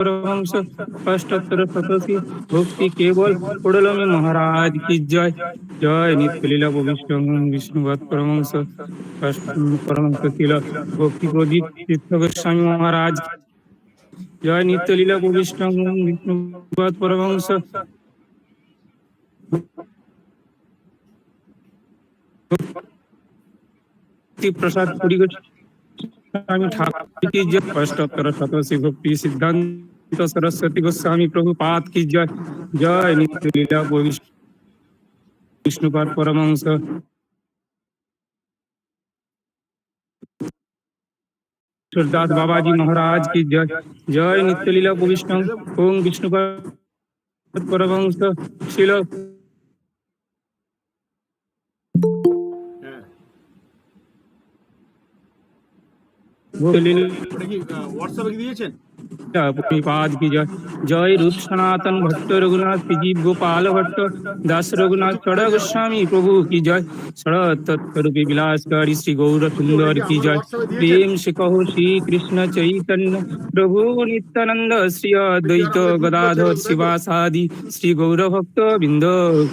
परमहंस शतसी भक्ति केवल में महाराज की जय। जय नित्य विष्णु विष्णुवत परमहंस अष्ट परमहंस तिल, भक्ति तीर्थ गोस्वामी महाराज। जय नित्य लीला विष्णु परमहंस। प्रसाद पुरी गोस्वामी ठाकुर की जय। अष्टोत्तर शतसी भक्ति सिद्धांत। सरस्वती गोस्वामी प्रभुपाद की जय जय नित्य लीला विष्णु विष्णुपाद परमहंस सुरदास बाबा जी महाराज की जय जय नित्य लीला विष्णु ओम विष्णुपाद परमहंस शिल लीला ওটা কি হোয়াটসঅ্যাপে কি দিয়েছেন पाद की जय जय रूप सनातन भट्ट रघुनाथ विजीव गोपाल भट्ट दास रघुनाथ चढ़ गोस्वामी प्रभु की जय शरद तत्वरूपी विलासकारी श्री गौर सुंदर की जय प्रेम से कहो श्री कृष्ण चैतन्य प्रभु नित्यानंद श्री अद्वैत गदाधर शिवासादि श्री गौर भक्त बिंद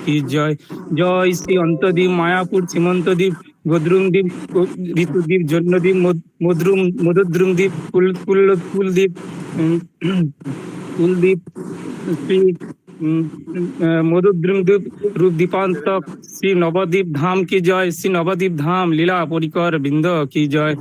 की जय जय श्री अंतदीप मायापुर सीमंतदीप গদ্রুমদ্বীপ ঋতুদ্বীপ জন্মদ্বীপ মধ- মধুরুম দ্বীপ কুল কুল কুলদ্বীপ কুলদ্বীপ मधुद्रुम रूप दीपांत श्री नवदीप धाम की जय, श्री नवदीप धाम, लीला परिकर बिंद की जय।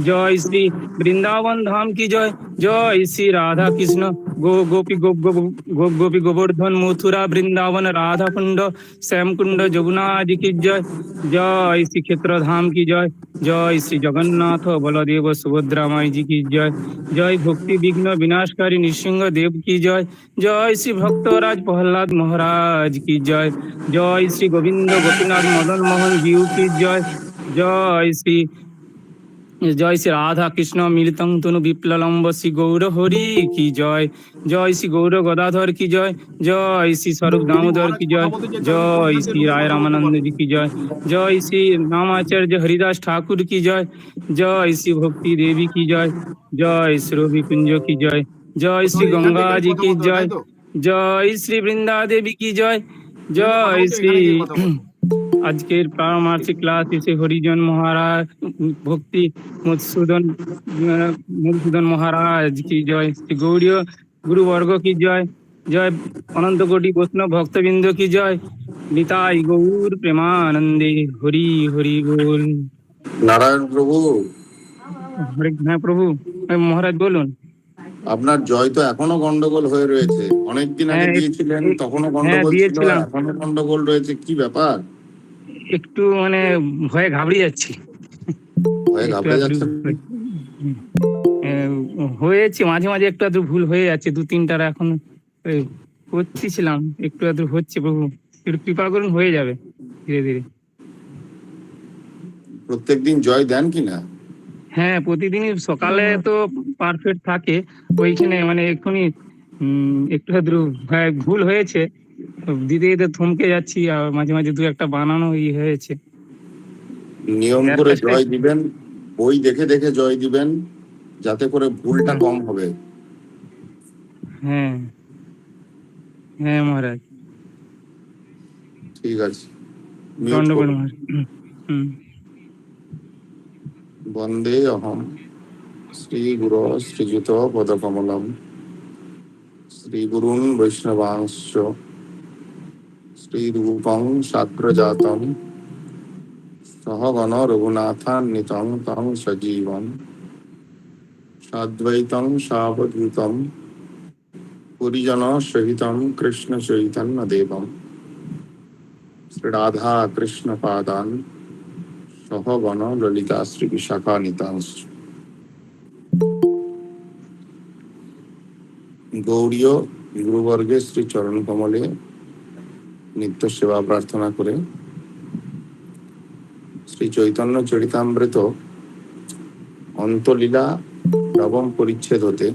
जय श्री वृंदावन धाम की जय जय श्री राधा कृष्ण। गो, गोपी गो गो गोपी गोवर्धन मथुरा वृंदावन राधा कुंड श्याम कुंड जगुनाथ की जय। जय श्री क्षेत्र धाम की जय जय श्री जगन्नाथ बलदेव सुभद्रा माई जी की जय। जय भक्ति विघ्न विनाशकारी नृसिंह देव की जय। जय श्री भक्त राज প্রহ্লাদ মহারাজ কি জয় জয় শ্রী গোবিন্দ গোপীনাথ মদন মোহন জিউ কি জয় জয় শ্রী জয় শ্রী রাধা কৃষ্ণ মিলিতং তনু বিপ্ললম্ব শ্রী গৌর হরি কি জয় জয় শ্রী গৌর গদাধর কি জয় জয় শ্রী স্বরূপ দামোদর কি জয় জয় শ্রী রায় রামানন্দ কি জয় জয় শ্রী রামাচার্য হরিদাস ঠাকুর কি জয় জয় শ্রী ভক্তি দেবী কি জয় জয় শ্রী রবি কুঞ্জ কি জয় জয় শ্রী গঙ্গা জি কি জয় জয় শ্রী বৃন্দা দেবী কি জয়? জয় শ্রী আজকের পারমার্থিক ক্লাস এসে হরিজন মহারাজ ভক্তি মধুসূদন মধুসূদন মহারাজ কি জয়? শ্রী গৌরীয় গুরুবর্গ কি জয়? জয় অনন্ত কোটি বৈষ্ণব ভক্তবৃন্দ কি জয়? নিতাই গৌর প্রেমানন্দে হরি হরি বল। নারায়ণ প্রভু। হ্যাঁ প্রভু মহারাজ বলুন। আপনার জয় তো এখনও গন্ডগোল হয়ে রয়েছে। অনেকদিন আগে হ্যাঁ, দিয়েছিলেন এই- তখনো হ্যাঁ, গন্ডগোল ছিল এখনও গন্ডগোল রয়েছে কি ব্যাপার? একটু মানে ভয়ে ঘাবড়ে যাচ্ছি। হয়ে একটু ঘাবড়ে যাচ্ছেন আহ, হয়েছে মাঝে মাঝে একটু আধটু ভুল হয়ে যাচ্ছে দু তিনটার এখন করতেছিলাম একটু আধটু হচ্ছে প্রভু একটু কৃপা করুন হয়ে যাবে ধীরে ধীরে। প্রত্যেকদিন জয় দেন কিনা? হ্যাঁ প্রতিদিনই সকালে তো পারফেক্ট থাকে। ওইখানে মানে এক্ষুনি একটু হ্যাঁ, ভুল হয়েছে। দিতে দিতে থমকে যাচ্ছি আর মাঝে মাঝে দু একটা বানানো ই হয়েছে। নিয়ম হ্যাঁ, করে জয় দিবেন বই দেখে দেখে জয় দিবেন যাতে করে ভুলটা কম হবে। হ্যাঁ। হ্যাঁ মহারাজ। ঠিক আছে। করুন। মহারাজ। হুম, হুম বন্দে অহম শ্রী গুরু শ্রীযুত পদকমলম শ্রী গুরুন বৈষ্ণবাংশ শ্রী রূপং সাগ্রজাতম সহগণ রঘুনাথান্বিতং তং ললিতা শ্রী বিশাখা নিতাংশ। গৌরীয় গুরুবর্গে শ্রী চরণ কমলে নিত্য সেবা প্রার্থনা করে শ্রী চৈতন্য চরিতামৃত অন্তলীলা নবম পরিচ্ছেদ হতে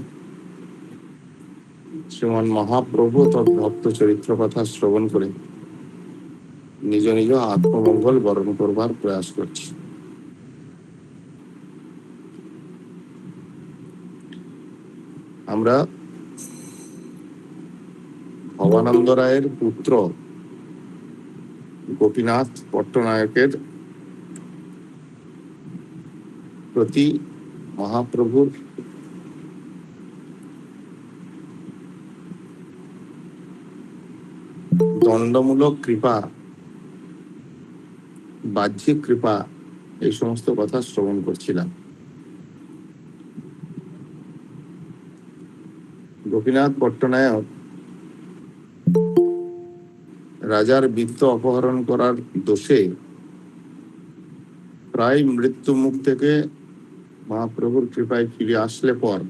শ্রীমন মহাপ্রভু তৎভক্ত চরিত্র কথা শ্রবণ করে নিজ নিজ আত্মমঙ্গল বরণ করবার প্রয়াস করছি। আমরা ভবানন্দ রায়ের পুত্র গোপীনাথ পট্টনায়কের প্রতি মহাপ্রভুর দণ্ডমূলক কৃপা বাহ্যিক কৃপা এই সমস্ত কথা শ্রবণ করছিলাম। গোপীনাথ পট্টনায়ক, রাজার বৃত্ত অপহরণ করার দোষে প্রায় মৃত্যু মুখ থেকে মহাপ্রভুর কৃপায় ফিরে আসলে পর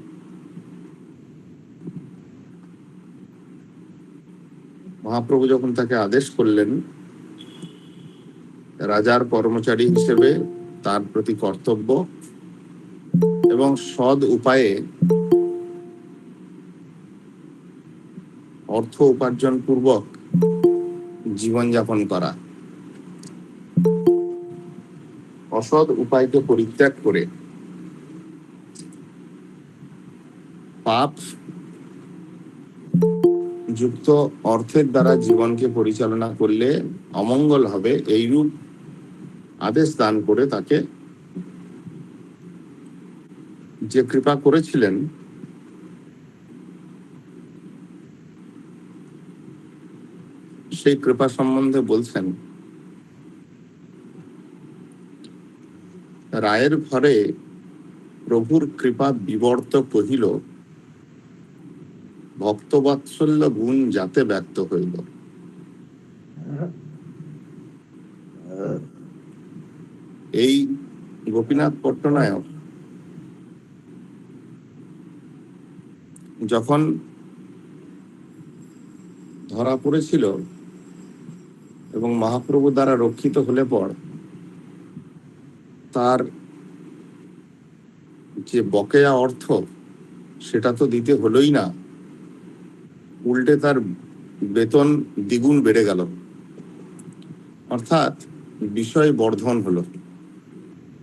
মহাপ্রভু যখন তাকে আদেশ করলেন রাজার কর্মচারী হিসেবে তার প্রতি কর্তব্য এবং সৎ উপায়ে অর্থ উপার্জন পূর্বক জীবনযাপন করা। অসৎ উপায়কে পরিত্যাগ করে পাপ যুক্ত অর্থের দ্বারা জীবনকে পরিচালনা করলে অমঙ্গল হবে, এইরূপ আদেশ দান করে তাকে যে কৃপা করেছিলেন, সেই কৃপা সম্বন্ধে বলছেন, রায়ের ঘরে প্রভুর কৃপা বিবর্ত কহিল, ভক্তবাৎসল্য গুণ যাতে ব্যক্ত হইল। এই গোপীনাথ পট্টনায়ক যখন ধরা পড়েছিল এবং মহাপ্রভু দ্বারা রক্ষিত হলে পর তার যে বকেয়া অর্থ, সেটা তো দিতে হলোই না। উল্টে তার বেতন দ্বিগুণ বেড়ে গেল। অর্থাৎ বিষয় বর্ধন হলো।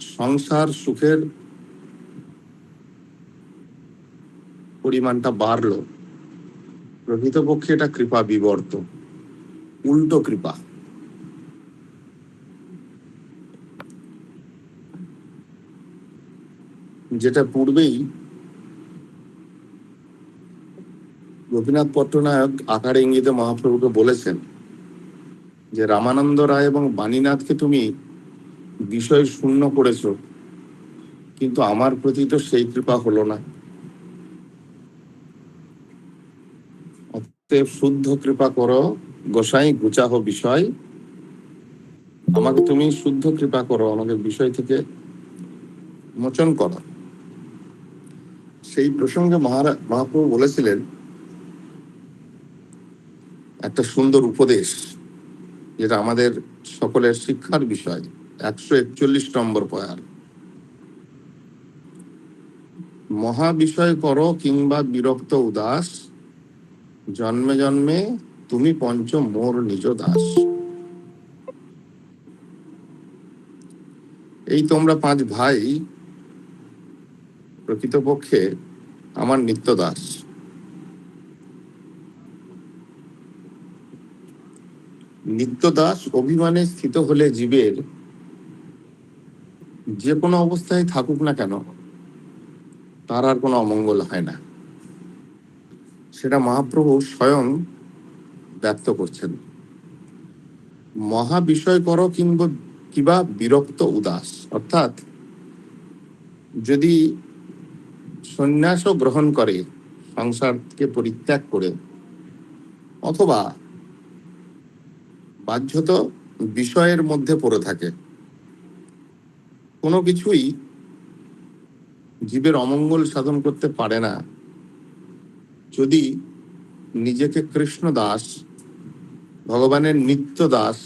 সংসার সুখের পরিমাণটা বাড়লো। প্রকৃতপক্ষে এটা কৃপা বিবর্ত, উল্টো কৃপা। যেটা পূর্বেই গোপীনাথ পট্টনায়ক আকার ইঙ্গিতে মহাপ্রভুকে বলেছেন যে, রামানন্দ রায় এবং বাণীনাথকে তুমি বিষয় শূন্য করেছ, কিন্তু আমার প্রতি তো সেই কৃপা হলো না। শুদ্ধ কৃপা করো, গোসাই গুচাহ বিষয়। আমাকে তুমি শুদ্ধ কৃপা করো, আমাকে বিষয় থেকে মোচন করো। সেই প্রসঙ্গে মহাপ্রভু বলেছিলেন, একটা সুন্দর উপদেশ, যেটা আমাদের সকলের শিক্ষার বিষয়। একশো একচল্লিশ নম্বর পয়ার মহা বিষয় করো কিংবা বিরক্ত উদাস, জন্মে জন্মে তুমি পঞ্চ মোর নিজ দাস। এই তোমরা পাঁচ ভাই প্রকৃতপক্ষে আমার নিত্য দাস। নিত্য দাস অভিমানে স্থিত হলে জীবের যে কোনো অবস্থায় থাকুক না কেন, তার আর কোনো অমঙ্গল হয় না। সেটা মহাপ্রভু স্বয়ং ব্যক্ত করছেন। মহা বিষয় করো কিংবা কিবা বিরক্ত উদাস। অর্থাৎ যদি সন্ন্যাসও গ্রহণ করে, সংসারকে পরিত্যাগ করে, অথবা বাধ্যত বিষয়ের মধ্যে পড়ে থাকে কোনো কিছুই জীবের অমঙ্গল সাধন করতে পারে না। যদি নিজেকে কৃষ্ণ দাস, ভগবানের নিত্য দাস,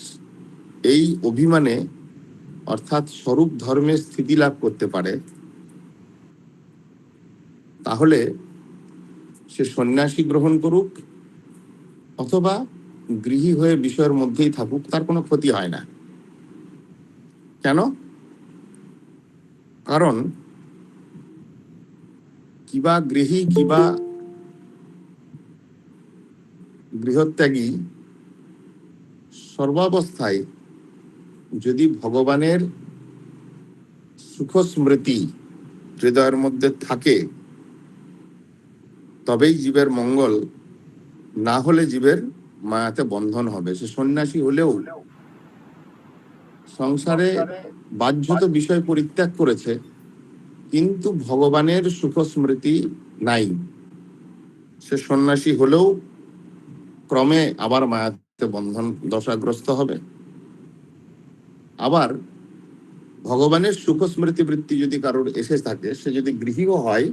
এই অভিমানে অর্থাৎ স্বরূপ ধর্মে স্থিতি লাভ করতে পারে, তাহলে সে সন্ন্যাসী গ্রহণ করুক অথবা গৃহী হয়ে বিষয়ের মধ্যেই থাকুক, তার কোনো ক্ষতি হয় না। কেন? কারণ কিবা গৃহী, কিবা গৃহত্যাগী সর্বাবস্থায় যদি ভগবানের সুখ স্মৃতি হৃদয়ের মধ্যে থাকে, তবেই জীবের মঙ্গল না হলে জীবের মায়াতে বন্ধন হবে। সে সন্ন্যাসী হলেও সংসারে বাহ্যত বিষয় পরিত্যাগ করেছে, কিন্তু ভগবানের সুখ স্মৃতি নাই। সে সন্ন্যাসী হলেও ক্রমে আবার মায়াতে বন্ধন দশাগ্রস্ত হবে। আবার ভগবানের সুখ স্মৃতি বৃত্তি যদি কারোর এসে থাকে, সে যদি গৃহীও হয়,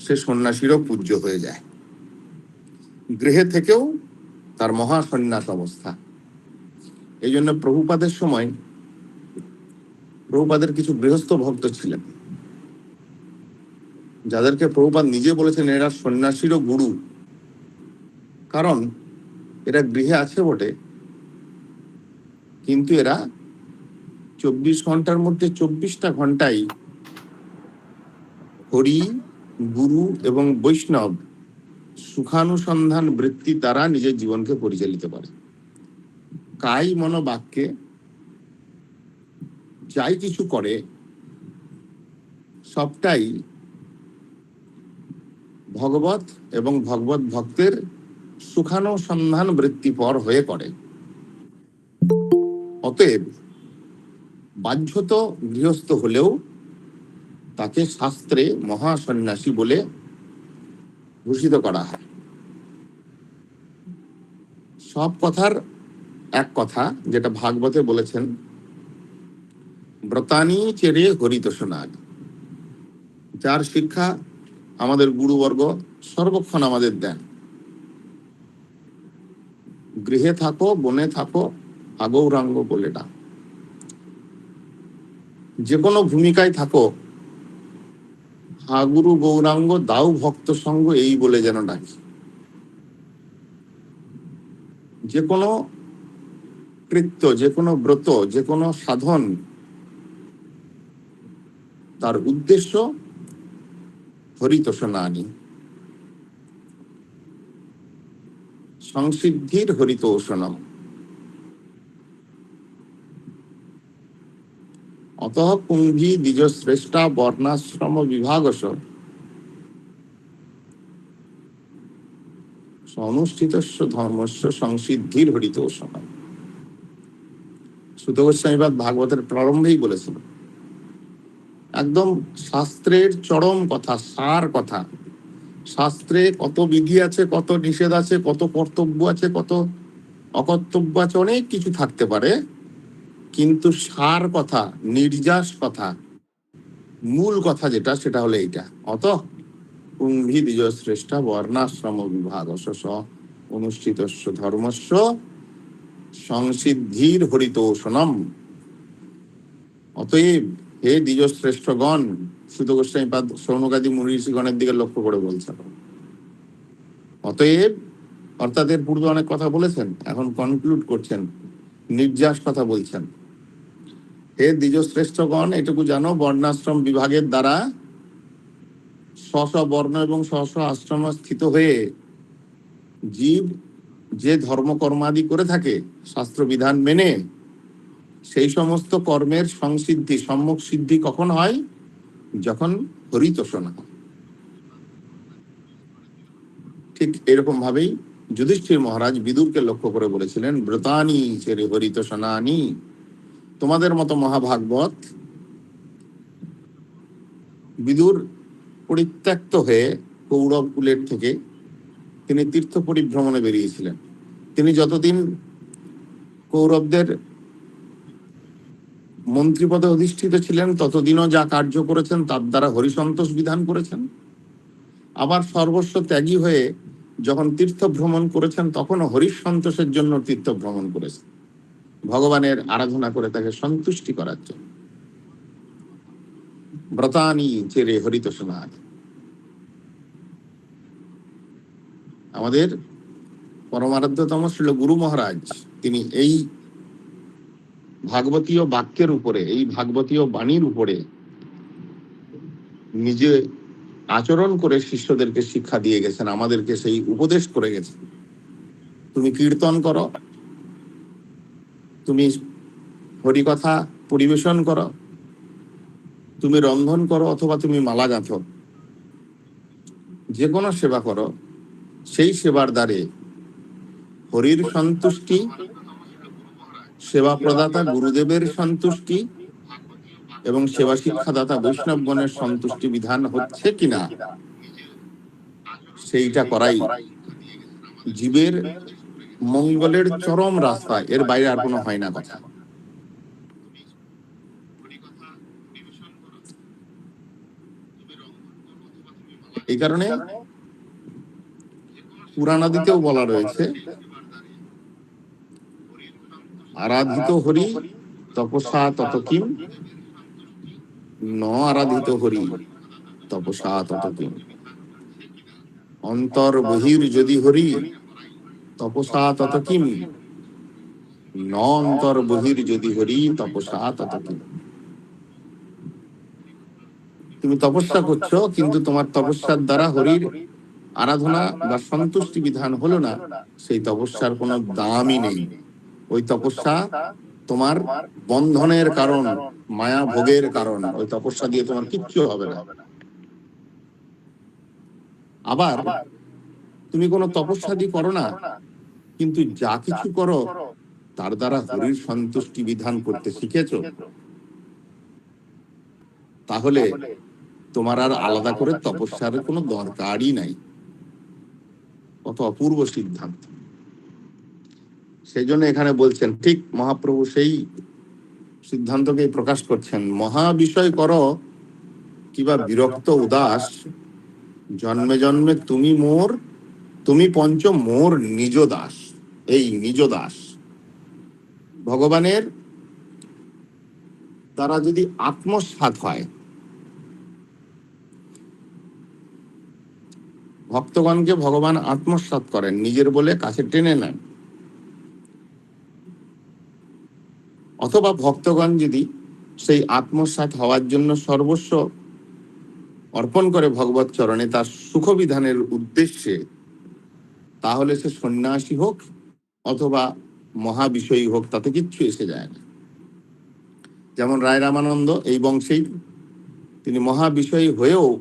সে সন্ন্যাসীরও পূজ্য হয়ে যায়। গৃহে থেকেও তার মহা সন্ন্যাস অবস্থা। এই জন্য প্রভুপাদের সময় প্রভুপাদের কিছু গৃহস্থ ভক্ত ছিলেন। যাদেরকে প্রভুপাদ নিজে বলেছেন, এরা সন্ন্যাসীরও গুরু। কারণ এরা গৃহে আছে বটে, কিন্তু এরা চব্বিশ ঘণ্টার মধ্যে চব্বিশটা ঘন্টাই হরি, গুরু এবং বৈষ্ণব সুখানুসন্ধান বৃত্তি দ্বারা নিজের জীবনকে পরিচালিত করে। কাই মনোবাক্যে যাই কিছু করে, সবটাই ভগবত এবং ভগবত ভক্তের সুখানুসন্ধান বৃত্তিপর হয়ে করে অতএব বাহ্যত গৃহস্থ হলেও তাকে শাস্ত্রে মহাসন্ন্যাসী বলে ভূষিত করা হয়। সব কথার এক কথা যেটা ভাগবতে বলেছেন ব্রতানি চেরে হরিত সোনাগ। যার শিক্ষা আমাদের গুরুবর্গ সর্বক্ষণ আমাদের দেন। গৃহে থাকো, বনে থাকো, আগৌরাঙ্গ বলে ডাক। যে কোনো ভূমিকায় থাকো। হাগুরু গৌরাঙ্গ, দাও ভক্ত সঙ্গ, এই বলে যেন ডাকি। যে কোনো কৃত্য যে কোনো ব্রত যে কোনো সাধন তার উদ্দেশ্য হরিতোষণানি সংসিদ্ধির হরিতোষণম অত কুম্ভী দ্বিজ শ্রেষ্ঠা বর্ণাশ্রম বিভাগস অনুষ্ঠিতস্য ধর্মস্য সংসিদ্ধির হরিতোষণ সুত গোস্বামীবাদ ভাগবতের প্রারম্ভেই বলেছিল একদম শাস্ত্রের চরম কথা, সার কথা। শাস্ত্রে কত বিধি আছে, কত নিষেধ আছে, কত কর্তব্য আছে, কত অকর্তব্য আছে, অনেক কিছু থাকতে পারে। কিন্তু সার কথা, নির্যাস কথা, মূল কথা যেটা, সেটা হলো এইটা। অত কুম্ভী দ্বিজ শ্রেষ্ঠা বর্ণাশ্রম বিভাগ অনুষ্ঠিত ধর্মস্ব সংসিদ্ধির হরিতোষণম। অতএব হে দ্বিজ শ্রেষ্ঠগণ সুত গোস্বামী পাদ সৌনকাদি মুনি দিকে লক্ষ্য করে বলছেন। অতএব, অর্থাৎ এর পূর্বে অনেক কথা বলেছেন, এখন কনক্লুড করছেন, নির্যাস কথা বলছেন। হে দ্বিজ শ্রেষ্ঠগণ এটুকু জানো, বর্ণাশ্রম বিভাগের দ্বারা স্ব বর্ণ এবং স্ব আশ্রম স্থিত হয়ে জীব যে ধর্মকর্মাদি করে থাকে শাস্ত্র বিধান মেনে সেই সমস্ত কর্মের সংসিদ্ধি, সম্মুখ সিদ্ধি কখন হয়? যখন হরিতোষণা ঠিক এরকম ভাবেই যুধিষ্ঠির মহারাজ বিদুরকে লক্ষ্য করে বলেছিলেন, ব্রতানি চেরে হরিতোষণানি। তোমাদের মতো মহাভাগবত বিদুর পরিত্যক্ত হয়ে কৌরব কুলের থেকে তিনি তীর্থ পরিভ্রমণে বেরিয়েছিলেন। তিনি যতদিন কৌরবদের মন্ত্রীপদে অধিষ্ঠিত ছিলেন, ততদিনও যা কার্য করেছেন তার দ্বারা হরিসন্তোষ বিধান করেছেন। আবার সর্বস্ব ত্যাগী হয়ে যখন তীর্থ ভ্রমণ করেছেন, তখনও হরিশ সন্তোষের জন্য তীর্থ ভ্রমণ করেছেন। ভগবানের আরাধনা করে তাকে সন্তুষ্টি করার জন্য। ব্রতানি চেরে হরিত আমাদের পরমারাধ্যতম ছিল গুরু মহারাজ, তিনি এই ভাগবতীয় বাক্যের উপরে, এই ভাগবতীয় বাণীর উপরে নিজে আচরণ করে শিষ্যদেরকে শিক্ষা দিয়ে গেছেন, আমাদেরকে সেই উপদেশ করে গেছেন। তুমি কীর্তন করো, তুমি হরিকথা পরিবেশন করো, তুমি রন্ধন করো অথবা তুমি মালা গাঁথো যে কোনো সেবা করো, সেই সেবার দ্বারে হরির সন্তুষ্টি সেবা প্রদাতা গুরুদেবের সন্তুষ্টি এবং সেবা শিক্ষাদাতা বৈষ্ণবগণের সন্তুষ্টি বিধান হচ্ছে কিনা, সেইটা করাই। জীবের মঙ্গলের চরম রাস্তা, এর বাইরে আর কোনো হয় না কথা। এই কারণে পুরাণাদিতেও বলা রয়েছে আরাধিত হরি তপসা তত কিম? ন আরাধিত হরি তপসা তত কিম। অন্তর বহির যদি হরি তপসা তত কিম? ন অন্তর বহির যদি হরি তপসা তত কিম। তুমি তপস্যা করছ, কিন্তু তোমার তপস্যার দ্বারা হরির আরাধনা বা সন্তুষ্টি বিধান হলো না। সেই তপস্যার কোনো দামই নেই। ওই তপস্যা তোমার বন্ধনের কারণ, মায়া ভোগের কারণ। ওই তপস্যা দিয়ে তোমার কিচ্ছু হবে না। আবার তুমি কোনো তপস্যাদি করো না, কিন্তু যা কিছু করো, তার দ্বারা হরির সন্তুষ্টি বিধান করতে শিখেছ। তাহলে তোমার আর আলাদা করে তপস্যার কোনো দরকারই নাই। কত অপূর্ব সিদ্ধান্ত। সেই জন্য এখানে বলছেন ঠিক মহাপ্রভু সেই সিদ্ধান্তকে প্রকাশ করছেন। মহা বিষয় করো কিবা বিরক্ত উদাস। জন্মে জন্মে তুমি মোর তুমি পঞ্চ মোর নিজ দাস। এই নিজ দাস। ভগবানের তারা যদি আত্মসাত হয় ভক্তগণকে ভগবান আত্মসাত করেন নিজের বলে কাছে টেনে নেন। অথবা ভক্তগণ যদি সেই আত্মসাত হওয়ার জন্য সর্বস্ব অর্পণ করে ভগবত চরণে তার সুখবিধানের উদ্দেশ্যে, তাহলে সে সন্ন্যাসী হোক অথবা মহাবিষয়ী হোক, তাতে কিচ্ছু এসে যায় না। যেমন রায় রামানন্দ এই বংশেই তিনি মহাবিষয়ী হয়েও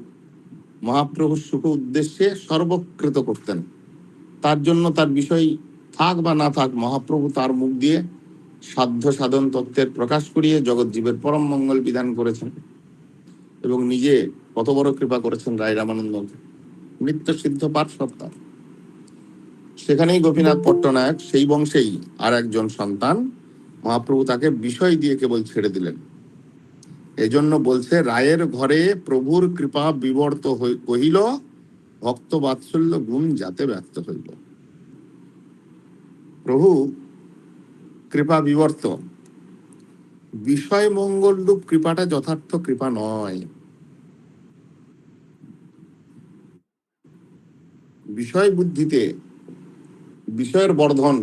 মহাপ্রভুর সুখ উদ্দেশ্যে সর্বকৃত করতেন। তার জন্য তার বিষয় থাক বা না থাক মহাপ্রভু তার মুখ দিয়ে সাধ্য সাধন তত্ত্বের প্রকাশ করিয়ে জগৎজীবের পরম মঙ্গল বিধান করেছেন এবং নিজে কত বড় কৃপা করেছেন রায় রামানন্দ। মৃত্যু সিদ্ধ পাঠ সত্তার সেখানেই গোপীনাথ পট্টনায়ক সেই বংশেই আর একজন সন্তান মহাপ্রভু তাকে বিষয় দিয়ে কেবল ছেড়ে দিলেন। এজন্য বলছে, রায়ের ঘরে প্রভুর কৃপা বিবর্ত কহিল, ভক্ত বাৎসল্য গুণ যাতে ব্যক্ত হইল। প্রভু কৃপা বিবর্ত বিষয় মঙ্গল রূপ কৃপাটা যথার্থ কৃপা নয়। বিষয় বুদ্ধিতে বিষয়ের বর্ধন,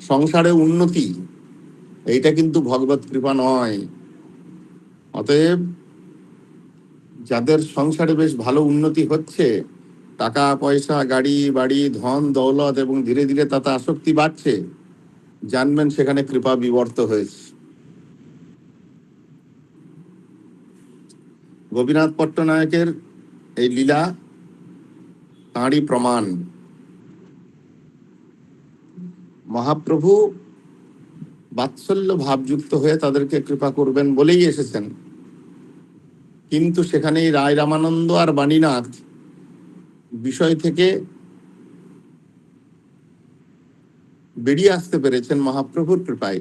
সংসারে উন্নতি, এইটা কিন্তু ভগবত কৃপা নয়। অতএব যাদের সংসারে বেশ ভালো উন্নতি হচ্ছে, টাকা, পয়সা, গাড়ি, বাড়ি, ধন, দৌলত এবং ধীরে ধীরে তাতে আসক্তি বাড়ছে জানবেন সেখানে কৃপা বিবর্ত হয়েছে। গোপীনাথ পট্টনায়কের এই লীলা তাঁরই প্রমাণ। মহাপ্রভু বাৎসল্য ভাবযুক্ত হয়ে তাদেরকে কৃপা করবেন বলেই এসেছেন। কিন্তু সেখানেই রায় রামানন্দ আর বাণীনাথ বিষয় থেকে বেরিয়ে আসতে পেরেছেন মহাপ্রভুর কৃপায়।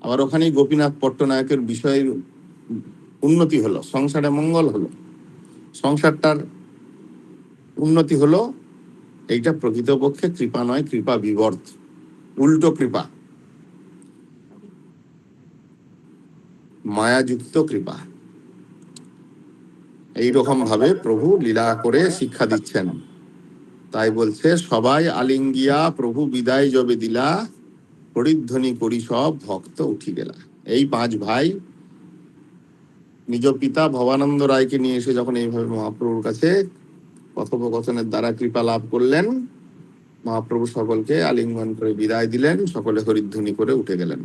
আবার ওখানেই গোপীনাথ পট্টনায়কের বিষয়ের উন্নতি হলো, সংসারে মঙ্গল হলো। সংসারটার উন্নতি হলো, এইটা প্রকৃতপক্ষে কৃপা নয়, কৃপা বিবর্ত, উল্টো কৃপা। মায়াযুক্ত কৃপা। এইরকম ভাবে প্রভু লীলা করে শিক্ষা দিচ্ছেন। তাই বলছে, সবাই আলিঙ্গিয়া, প্রভু বিদায় জবে দিলা পরিধ্বনি করি সব, ভক্ত উঠি গেলা। এই পাঁচ ভাই নিজ পিতা ভবানন্দ রায়কে নিয়ে এসে যখন এইভাবে মহাপ্রভুর কাছে কথোপকথনের দ্বারা কৃপা লাভ করলেন, মহাপ্রভু সকলকে আলিঙ্গন করে বিদায় দিলেন, সকলে হরিধ্বনি করে উঠে গেলেন।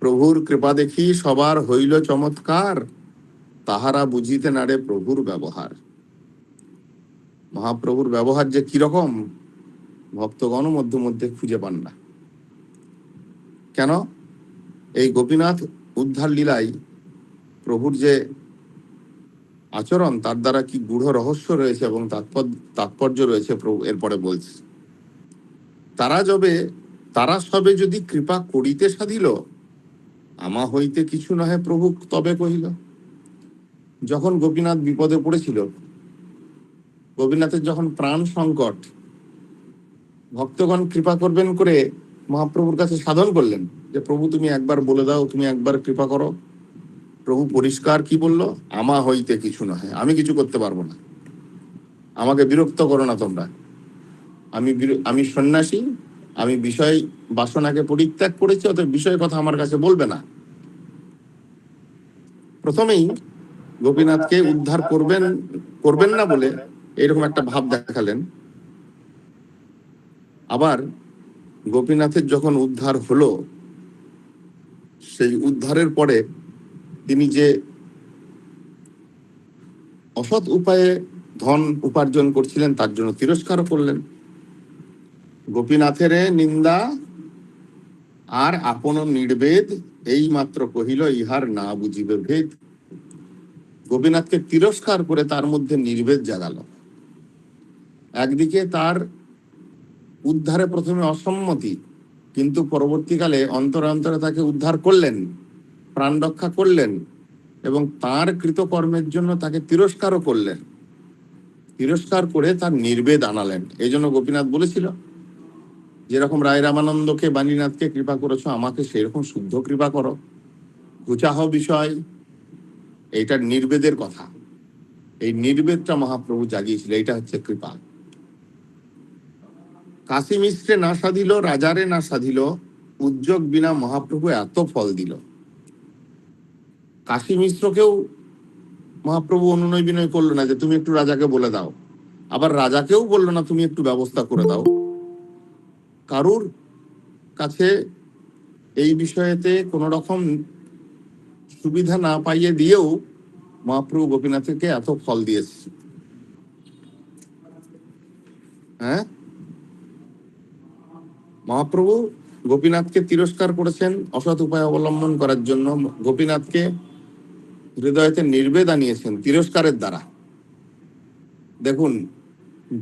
প্রভুর কৃপা দেখি সবার হইল চমৎকার, তাহারা বুঝিতে নারে প্রভুর ব্যবহার। মহাপ্রভুর ব্যবহার যে কীরকম ভক্তগণ মধ্যে মধ্যে খুঁজে পান না। কেন? এই গোপীনাথ উদ্ধার লীলাই প্রভুর যে আচরণ, তার দ্বারা কি গূঢ় রহস্য রয়েছে এবং তাৎপর- তাৎপর্য রয়েছে প্রভু এরপরে বলছে। তারা যবে, তারা সবে যদি কৃপা করিতে সাধিল, আমা হইতে কিছু নহে প্রভু তবে কহিল। যখন গোপীনাথ বিপদে পড়েছিল গোপীনাথের যখন প্রাণ সংকট, ভক্তগণ কৃপা করবেন করে মহাপ্রভুর কাছে সাধন করলেন যে, প্রভু, তুমি একবার বলে দাও, তুমি একবার কৃপা করো। প্রভু পরিষ্কার কি বলল? আমা হইতে কিছু নহে, আমি কিছু করতে পারব না। আমাকে বিরক্ত করো না তোমরা। আমি আমি সন্ন্যাসী, আমি বিষয় বাসনাকে পরিত্যাগ করেছি অত বিষয় কথা আমার কাছে বলবে না। প্রথমেই গোপীনাথকে উদ্ধার করবেন করবেন না বলে এরকম একটা ভাব দেখালেন। আবার গোপীনাথের যখন উদ্ধার হলো, সেই উদ্ধারের পরে তিনি যে অসৎ উপায়ে ধন উপার্জন করছিলেন, তার জন্য তিরস্কারও করলেন। গোপীনাথের নিন্দা আর আপন নির্বেদ এই মাত্র কহিল, ইহার না বুঝিবে ভেদ। গোপীনাথকে তিরস্কার করে তার মধ্যে নির্বেদ জাগালো। একদিকে তার উদ্ধারে প্রথমে অসম্মতি, কিন্তু পরবর্তীকালে অন্তরে অন্তরে তাকে উদ্ধার করলেন, প্রাণ রক্ষা করলেন, এবং তার কৃতকর্মের জন্য তাকে তিরস্কারও করলেন। তিরস্কার করে তার নির্বেদ আনালেন। এই জন্য গোপীনাথ বলেছিল, যেরকম রায় রামানন্দকে, বাণীনাথকে কৃপা করেছ, আমাকে সেরকম শুদ্ধ কৃপা করো। ঘুচাহ বিষয়, এইটা নির্বেদের কথা। এই নির্বেদটা মহাপ্রভু জাগিয়েছিল, এইটা হচ্ছে কৃপা। কাশী মিশ্রে না সাধিল, রাজারে না সাধিল, উদ্যোগ বিনা মহাপ্রভু এত ফল দিল। কাশী মিশ্রকেও মহাপ্রভু অনুনয় বিনয় করল না যে, তুমি একটু রাজাকে বলে দাও। আবার রাজাকেও বলল না, তুমি একটু ব্যবস্থা করে দাও। কারুর কাছে এই বিষয়েতে কোন রকম সুবিধা না পাইয়ে দিয়েও মহাপ্রভু গোপীনাথকে এত ফল দিয়েছে। হ্যাঁ? মহাপ্রভু গোপীনাথকে তিরস্কার করেছেন অসৎ উপায় অবলম্বন করার জন্য। গোপীনাথকে হৃদয়তে নির্বেদ আনিয়েছেন তিরস্কারের দ্বারা। দেখুন,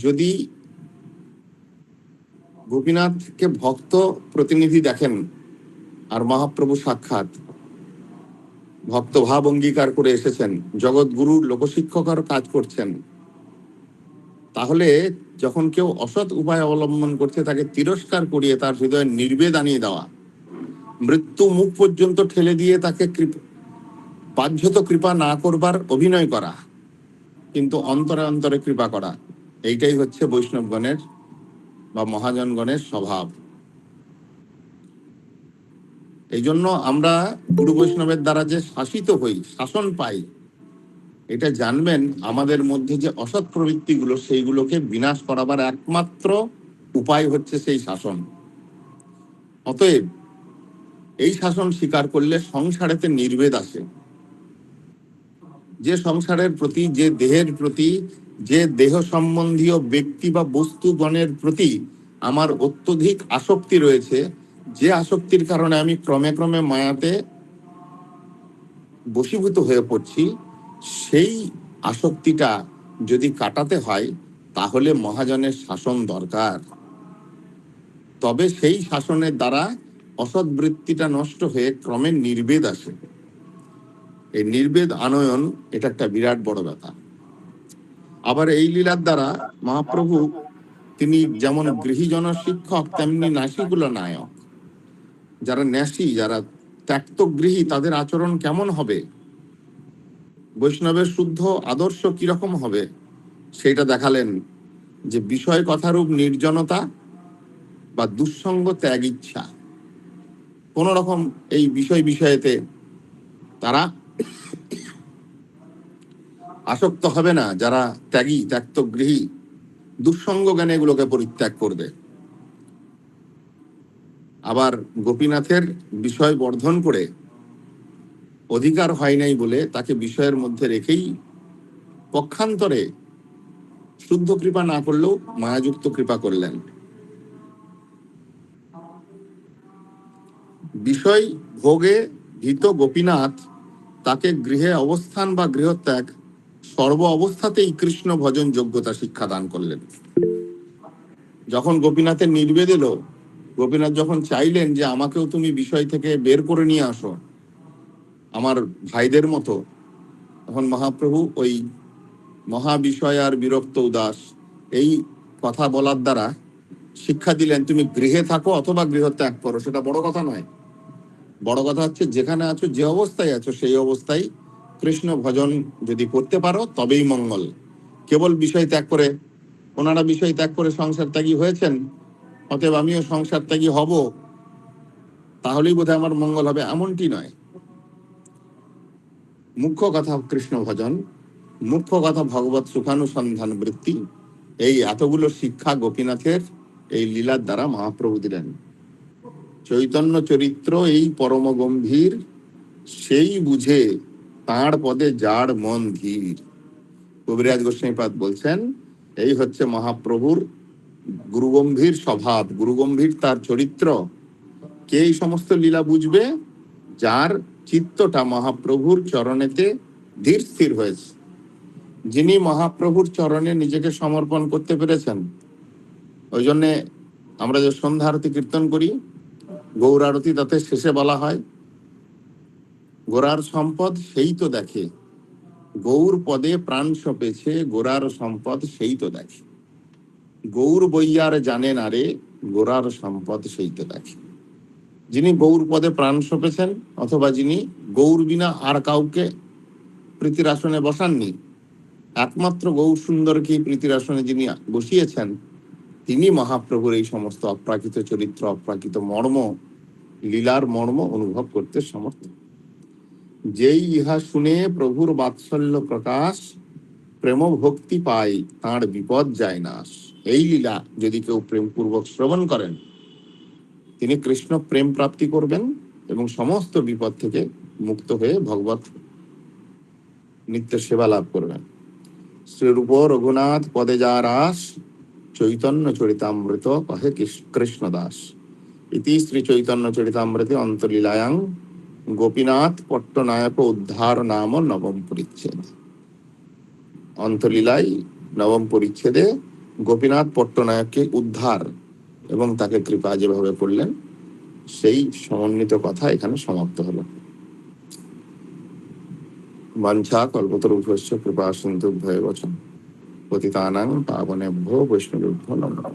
যদি গোপীনাথকে ভক্ত প্রতিনিধি দেখেন আর মহাপ্রভু সাক্ষাৎ, ভক্ত ভাব অঙ্গীকার করে এসেছেন, জগৎগুরুর লোকশিক্ষকর কাজ করছেন, তাহলে যখন কেউ অসৎ উপায় অবলম্বন করছে, তাকে তিরস্কার করিয়ে তার হৃদয়ে নির্বেদ আনিয়ে দেওয়া। মৃত্যু মুখ পর্যন্ত ঠেলে দিয়ে তাকে বাধ্যত কৃপা না করবার অভিনয় করা, কিন্তু অন্তরে অন্তরে কৃপা করা। এইটাই হচ্ছে বৈষ্ণবগণের বা মহাজনগণের স্বভাব। এই জন্য আমরা গুরু বৈষ্ণবের দ্বারা যে শাসিত হই, শাসন পাই এটা জানবেন, আমাদের মধ্যে যে অসৎ প্রবৃত্তিগুলো, সেইগুলোকে বিনাশ করাবার একমাত্র উপায় হচ্ছে সেই শাসন। অতএব, এই শাসন স্বীকার করলে সংসারেতে নির্বেদ আসে। যে সংসারের প্রতি, যে দেহের প্রতি, যে দেহ সম্বন্ধীয় ব্যক্তি বা বস্তুগণের প্রতি আমার অত্যধিক আসক্তি রয়েছে, যে আসক্তির কারণে আমি ক্রমে ক্রমে মায়াতে বশীভূত হয়ে পড়ছি সেই আসক্তিটা যদি কাটাতে হয়, তাহলে মহাজনের শাসন দরকার। তবে সেই শাসনের দ্বারা অসৎ বৃত্তিটা নষ্ট হয়ে ক্রমে নির্বেদ আসে। এই নির্বেদ আনয়ন, এটা একটা বিরাট বড় ব্যাপার। আবার এই লীলার দ্বারা মহাপ্রভু, তিনি যেমন গৃহীজন শিক্ষক, তেমনি নাসিগুলো নায়ক। যারা ন্যাসি, যারা ত্যক্ত গৃহী তাদের আচরণ কেমন হবে? বৈষ্ণবের শুদ্ধ আদর্শ কীরকম হবে? সেটা দেখালেন যে বিষয় কথারূপ নির্জনতা বা দুঃসঙ্গ ত্যাগ ইচ্ছা। কোন রকম এই বিষয় বিষয়েতে তারা আসক্ত হবে না, যারা ত্যাগী, ত্যক্তগৃহী, দুঃসঙ্গ জ্ঞানে এগুলোকে পরিত্যাগ করবে। আবার গোপীনাথের বিষয় বর্ধন করে অধিকার হয় নাই বলে তাকে বিষয়ের মধ্যে রেখেই পক্ষান্তরে শুদ্ধ কৃপা না করলেও মায়াযুক্ত কৃপা করলেন। বিষয় ভোগে ভীত গোপীনাথ তাকে গৃহে অবস্থান বা গৃহত্যাগ সর্ব অবস্থাতেই কৃষ্ণ ভজন যোগ্যতা শিক্ষা দান করলেন। যখন গোপীনাথের নির্বেদ এলো, গোপীনাথ যখন চাইলেন যে আমাকেও তুমি বিষয় থেকে বের করে নিয়ে আসো আমার ভাইদের মতো। তখন মহাপ্রভু ওই মহাবিষয় আর বিরক্ত উদাস, এই কথা বলার দ্বারা শিক্ষা দিলেন, তুমি গৃহে থাকো অথবা গৃহ ত্যাগ করো। সেটা বড় কথা নয়। বড় কথা হচ্ছে, যেখানে আছো, যে অবস্থায় আছো, সেই অবস্থায় কৃষ্ণ ভজন যদি করতে পারো, তবেই মঙ্গল। কেবল বিষয় ত্যাগ করে, ওনারা বিষয় ত্যাগ করে সংসার ত্যাগী হয়েছেন, অতএব আমিও সংসার ত্যাগী হব, তাহলেই বোধহয় আমার মঙ্গল হবে, এমনটি নয়। মুখ্য কথা কৃষ্ণ ভজন, মুখ্য কথা ভগবত সুখানুসন্ধান বৃত্তি। এই এতগুলো শিক্ষা গোপীনাথের এই লীলার দ্বারা মহাপ্রভু দিলেন। চৈতন্য চরিত্র এই পরম গম্ভীর, সেই বুঝে তাঁর পদে যার মন ধীর। কবিরাজ গোস্বামীপাদ বলছেন, এই হচ্ছে মহাপ্রভুর গুরুগম্ভীর স্বভাব, গুরুগম্ভীর তার চরিত্র। কে এই সমস্ত লীলা বুঝবে? যার চিত্তটা মহাপ্রভুর চরণেতে ধীর স্থির হয়েছে। যিনি মহাপ্রভুর চরণে নিজেকে সমর্পণ করতে পেরেছেন ওই জন্যে আমরা যে সন্ধ্যা আরতি কীর্তন করি, গৌর আরতি তাতে শেষে বলা হয়, গোরার সম্পদ সেই তো দেখে, গৌর পদে প্রাণ সপেছে, গোরার সম্পদ সেই তো দেখে। গৌর বইয়ার জানে না রে, গোরার সম্পদ সেই তো দেখে। যিনি গৌর পদে প্রাণ সপেছেন অথবা যিনি গৌর বিনা আর কাউকে প্রীতির আসনে বসাননি, একমাত্র গৌর সুন্দরকে প্রীতির আসনে যিনি বসিয়েছেন, তিনি মহাপ্রভুর এই সমস্ত অপ্রাকৃত চরিত্র, অপ্রাকৃত মর্ম, লীলার মর্ম অনুভব করতে সমর্থ। যেই ইহা শুনে প্রভুর বাৎসল্য প্রকাশ প্রেম ভক্তি পাই তাঁর বিপদ যায় নাশ। এই লীলা যদি কেউ প্রেমপূর্বক শ্রবণ করেন তিনি কৃষ্ণ প্রেম প্রাপ্তি করবেন এবং সমস্ত বিপদ থেকে মুক্ত হয়ে ভগবত নিত্য সেবা লাভ করবেন। শ্রীরূপ রঘুনাথ পদে যা রাস, চৈতন্য চরিতামৃত কহে কৃষ্ণ দাস। ইতি শ্রী চৈতন্য চরিতামৃতে অন্তলীলায়াং, গোপীনাথ পট্টনায়ক উদ্ধার নাম নবম পরিচ্ছেদ। অন্তলীলায় নবম পরিচ্ছেদে গোপীনাথ পট্টনায়ককে উদ্ধার এবং তাকে কৃপা যেভাবে করলেন সেই সমন্বিত কথা এখানে সমাপ্ত হলো। বাঞ্ছা কল্পতরুভ্যশ্চ কৃপা সিন্ধু ভয় বচন। পতিতানাং পাবনেভ্যো পাবনে ভো ধন্যবাদ